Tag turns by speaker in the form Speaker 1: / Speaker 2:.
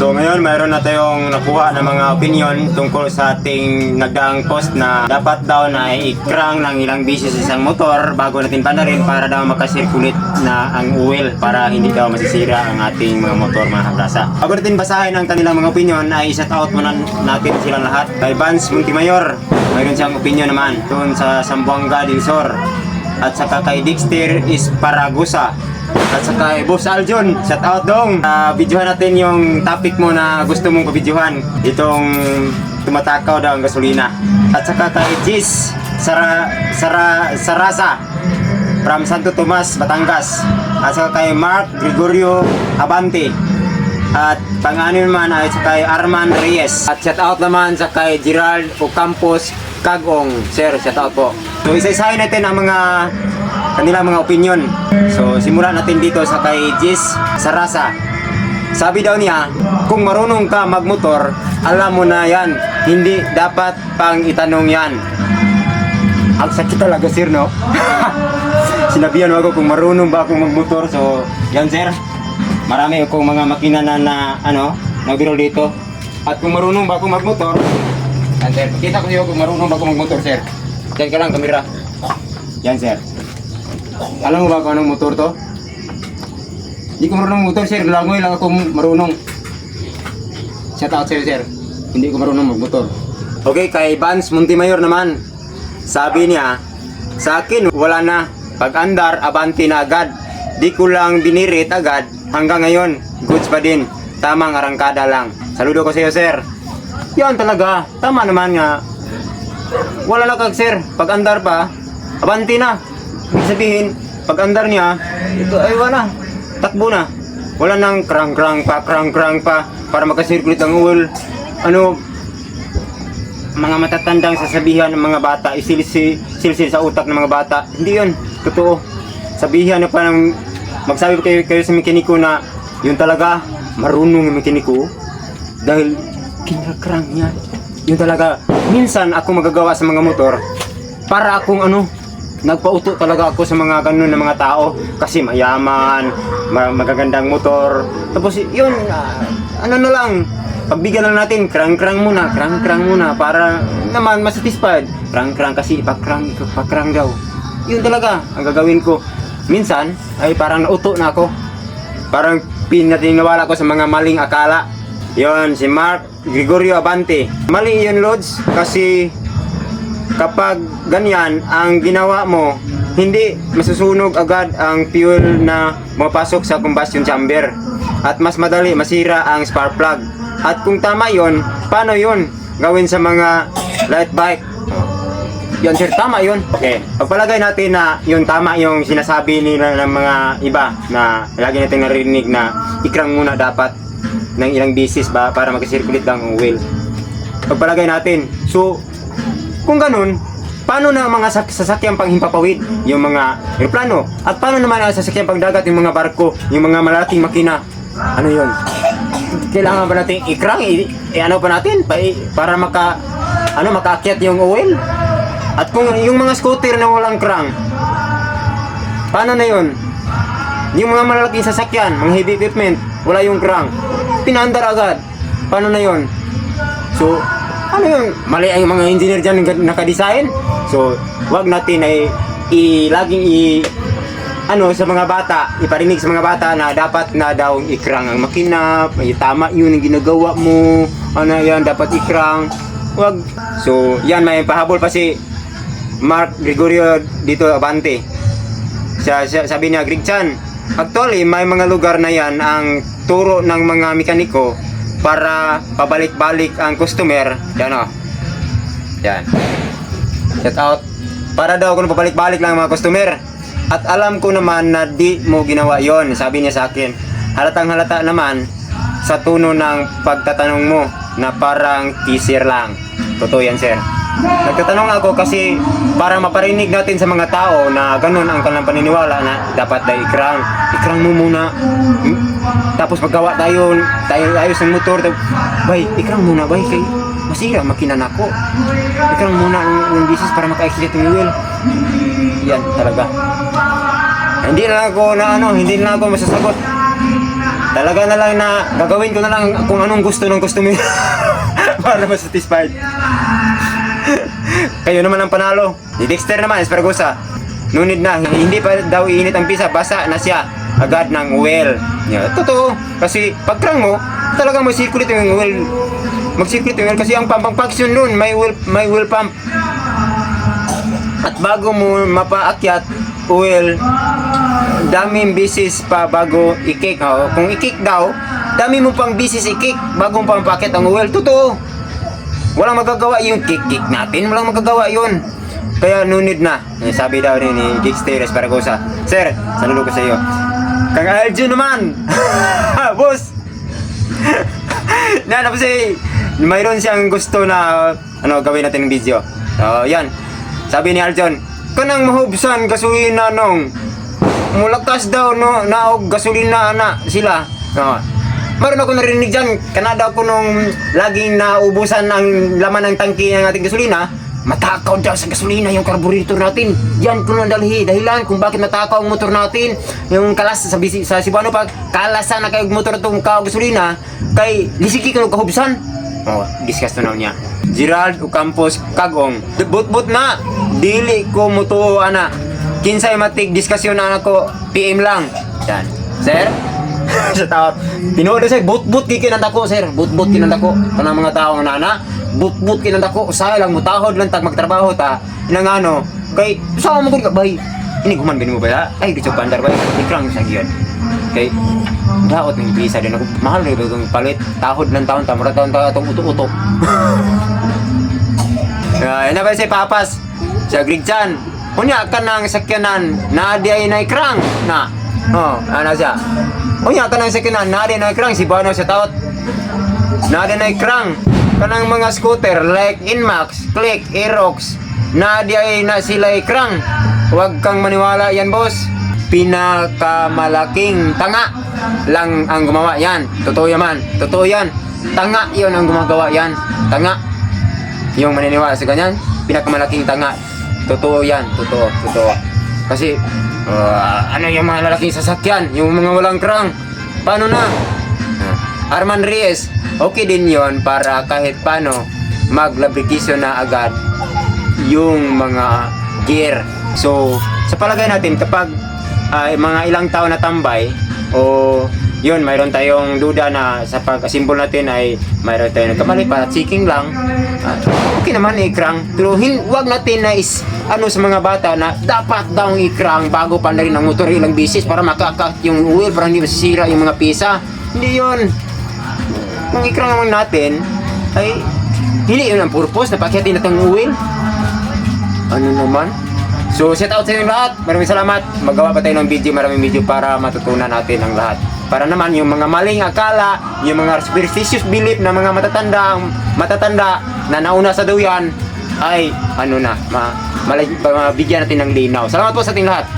Speaker 1: So ngayon mayroon na tayong nakuha ng mga opinion tungkol sa ating nagdaang post na dapat daw na ikrang ng ilang beses isang motor bago natin panarin para daw makasirkulit na ang oil para hindi daw masisira ang ating mga motor mga kabrasa. Bago natin basahin ang kanilang mga opinion ay shout out muna natin silang lahat. Kay Vance Montimayor, mayroon siyang opinion naman doon sa Sambuanga del Sur. At saka kay Dexter Isparagusa at saka kay Boss Aljon, shout out dong. Uh, videohan natin yung topic mo na gusto mong pabidyohan. Itong tumatakaw daw ang gasolina. At saka kay Jis Sara, Sara, Sarasa from Santo Tomas, Batangas. At saka kay Mark Gregorio Abante. At pang-ano naman ay sa kay Arman Reyes. At shout out naman sa kay Gerald Ocampos Kagong. Sir, shout out po. So isa-isahin natin ang mga kanilang mga opinion. So simulan natin dito sa kay Jis Sarasa. Sabi daw niya, kung marunong ka magmotor, alam mo na yan. Hindi dapat pang itanong yan. Ang sakit talaga sir, no? Sinabihan mo ako kung marunong ba akong magmotor. So, yan sir. Marami akong mga makina na, na ano, nagbiro dito. At kung marunong ba akong magmotor, yan sir. Kita ko sa'yo kung marunong ba akong magmotor sir. Diyan ka lang, kamera. Yan sir. Alam mo ba kung anong motor to? Hindi ko marunong motor sir. Langoy lang ako marunong. Shout out sa'yo sir. Hindi ko marunong magmotor. Okay, kay Vance Montimayor naman. Sabi niya, sa akin wala na. Pag andar, abanti na agad. Di ko lang dinirit agad. Hanggang ngayon, goods pa din. Tamang arangkada lang. Saludo ko sa iyo, sir. Yan talaga. Tama naman nga. Wala na kag, sir. Pag andar pa, abanti na. Ibig sabihin, pag andar niya, ito ay wala. Takbo na. Wala nang krang-krang pa, krang-krang pa para makasirkulit ang oil. Ano, mga matatandang sasabihan ng mga bata, isilsi silsil sa utak ng mga bata. Hindi yun. Totoo. Sabihan na pa ng magsabi kayo, kayo sa mekaniko na yun talaga marunong yung mekaniko dahil kinakrang niya. Yun talaga. Minsan ako magagawa sa mga motor para akong ano, nagpauto talaga ako sa mga ganun na mga tao kasi mayaman, ma- magagandang motor. Tapos yun, ah, ano na lang, pagbigyan lang natin, krang-krang muna, krang-krang muna para naman masatisfied. Krang-krang kasi ipakrang, ipakrang daw. Yun talaga ang gagawin ko. Minsan ay parang nauto na ako. Parang pinatinawala ko sa mga maling akala. Yon si Mark Gregorio Abante. Mali yun, Lods, kasi kapag ganyan ang ginawa mo, hindi masusunog agad ang fuel na mapasok sa combustion chamber. At mas madali masira ang spark plug. At kung tama yon, paano yon gawin sa mga light bike? Yan sir, tama yun. Okay. Pagpalagay natin na yung tama yung sinasabi nila ng mga iba na lagi natin narinig na ikrang muna dapat ng ilang bisis ba para mag-circulate lang ang wheel. Pagpalagay natin. So, kung ganun, paano na ang mga sak- sasakyang panghimpapawid, yung mga aeroplano? At paano naman ang sasakyang pangdagat, yung mga barko, yung mga malaking makina? Ano yun? Kailangan ba natin ikrang? I, i- ano pa natin? Pa, i- para maka, ano, makaakyat yung oil? At kung yung mga scooter na walang krang, paano na yun? Yung mga malalaking sasakyan, mga heavy equipment, wala yung krang. Pinandar agad. Paano na yun? So, ano yun? Mali ang mga engineer dyan na nakadesign. So, wag natin ay i, laging i, ano, sa mga bata, iparinig sa mga bata na dapat na daw ikrang ang makina, ay tama yun ang ginagawa mo, ano yan, dapat ikrang. Wag. So, yan, may pahabol pa si Mark Gregorio dito Abante. Siya, siya, sabi niya, Greg Chan, actually, may mga lugar na yan ang turo ng mga mekaniko para pabalik-balik ang customer. Yan o. Yan. Shout out. Para daw kung pabalik-balik lang ang mga customer. At alam ko naman na di mo ginawa yon Sabi niya sa akin. Halatang halata naman sa tono ng pagtatanong mo na parang teaser lang. Totoo yan, sir. Nagtatanong ako kasi para maparinig natin sa mga tao na ganun ang kanilang paniniwala na dapat dahil ikrang. Ikrang mo muna. Hmm? Tapos magawa tayo, tayo ayos ng motor. Bay, ikrang muna, bay, kay masira, makina na ako. Ikrang muna ang, ang bisis para maka-exit yung wheel. Yan, talaga. Hindi na ako na ano, hindi na ako masasagot. Talaga na lang na gagawin ko na lang kung anong gusto ng customer para ma-satisfied. Kayo naman ang panalo. Si Dexter naman, Espargosa. Nunid na, hindi pa daw iinit ang pisa, basa na siya agad ng oil. Yeah, totoo. Kasi pagkrang mo, talagang mag-circulate yung oil. Mag-circulate yung oil kasi ang pump function nun, may oil, may oil pump. At bago mo mapaakyat, oil, daming bisis pa bago i-kick. Oh, kung i-kick daw, dami mo pang bisis i-kick bago mo ang oil. Totoo. Walang magagawa yung kick-kick natin. Walang magagawa yun. Kaya nunid na. Eh, Sabi daw ni, ni Gigster Esparagosa. Sir, saludo ko sa iyo. Kang Aljo naman. Boss. na tapos eh, mayroon siyang gusto na ano gawin natin ng video. So, yan. Sabi ni Aljon, kanang mahubsan gasolina nung mulakas daw no naog gasolina na sila. No. Meron ako narinig dyan, kanada ko nung laging naubusan ang laman ng tangki ng ating gasolina, matakaw daw sa gasolina yung carburetor natin. Yan ko na dalhi, dahilan kung bakit matakaw ang motor natin. Yung kalas sa, bisi, sa Cebuano pag kalasan na kayo motor itong kao gasolina, kay lisiki ka kahubsan. Oh, discuss to now niya. Gerald Ocampos Kagong. But-but na, dili ko mutuo ana. Kinsay matig diskusyon na ako, PM lang. Yan. Sir? sa tao. Tinuod sir, but-but ako sir. But-but kinan ako. Kanang mga tao nga nana, but-but kinan ako. Usahay lang mutahod lang tag magtrabaho ta. Inang ano, kay sa mo gud ka bay. Ini guman gani mo ba? Ay, di bandar bay. Ikrang sa giyon. Kay daot ng visa din ako. Mahal rin itong palit. Tahod ng taon, tamura taon taon itong uto-uto. Ay, na ba si Papas? Sa Grigchan. Unya ka ng sakyanan na di ay naikrang na. Oh, ano siya? Unya ka ng sakyanan na di naikrang si Bano sa taot. Na di naikrang kanang mga scooter like Inmax, Click, Aerox na di ay na sila ikrang. Huwag kang maniwala yan, boss. Pinakamalaking tanga lang ang gumawa yan. Totoo yaman. Totoo yan. Tanga yon ang gumagawa yan. Tanga. Yung maniniwala sa ganyan, pinakamalaking tanga. Totoo yan, totoo, totoo. Kasi, uh, ano yung mga lalaking sasakyan, yung mga walang krang, paano na? Ah, Arman Reyes, okay din yon para kahit paano maglabridisyon na agad yung mga gear. So, sa palagay natin, kapag ay mga ilang taon na tambay, o yun, mayroon tayong duda na sa pag-asimbol natin ay mayroon tayong nagkamali para checking lang. Ah, okay naman ikrang. Pero hin wag natin na is ano sa mga bata na dapat daw ikrang bago pa na rin ang motor ilang bisis para makakat yung oil para hindi masisira yung mga pisa. Hindi yun. Kung ikrang naman natin, ay hindi yun ang purpose na pakyatin natin ang oil. Ano naman? So, shout out sa inyong lahat. Maraming salamat. Magawa pa tayo ng video, maraming video para matutunan natin ang lahat. Para naman yung mga maling akala, yung mga superstitious belief na mga matatanda, matatanda na nauna sa duyan, ay ano na, ma, malay, mabigyan natin ng linaw. Salamat po sa ating lahat.